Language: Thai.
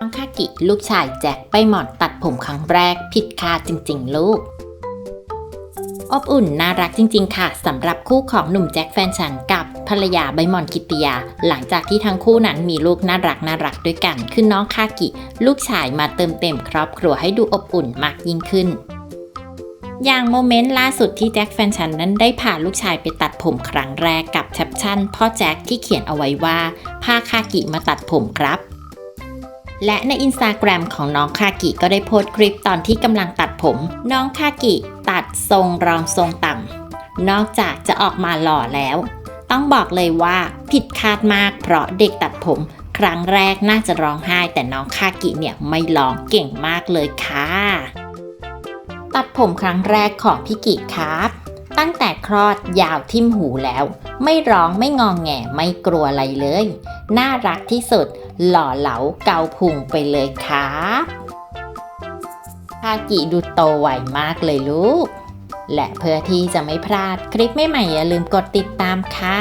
น้องคากิลูกชายแจ็คไปหมอนตัดผมครั้งแรกผิดคาดจริง ๆ ลูก อบอุ่นน่ารักจริง ๆ ค่ะสำหรับคู่ของหนุ่มแจ็คแฟนฉันกับภรรยาใบหมอนกิตติยา หลังจากที่ทั้งคู่นั้นมีลูกน่ารักน่ารักด้วยกันคือน้องคากิ ลูกชายมาเติมเต็มครอบครัวให้ดูอบอุ่นมากยิ่งขึ้นอย่างโมเมนต์ล่าสุดที่แจ็คแฟนฉันนั้นได้พาลูกชายไปตัดผมครั้งแรกกับแคปชั่นพ่อแจ็คที่เขียนเอาไว้ว่าพาคากิมาตัดผมครับ และในอินสตาแกรมของน้องคากิก็ได้โพสต์คลิปตอนที่กำลังตัดผม น้องคากิตัดทรงรองทรงต่ำนอกจากจะออกมาหล่อแล้ว ต้องบอกเลยว่าผิดคาดมากเพราะเด็กตัดผม ครั้งแรกน่าจะร้องไห้ แต่น้องคากิเนี่ยไม่ร้องเก่งมากเลยค่ะ ตัดผมครั้งแรกของพี่กิครับ ตั้งแต่คลอดยาวทิ่มหูแล้ว ไม่ร้องไม่งองแงไม่กลัวอะไรเลย น่ารักที่สุด หล่อเหลาเกาพุงไปเลยครับคากิดูโตไวมากเลยลูก และเพื่อที่จะไม่พลาดคลิปใหม่ๆอย่าลืมกดติดตามค่ะ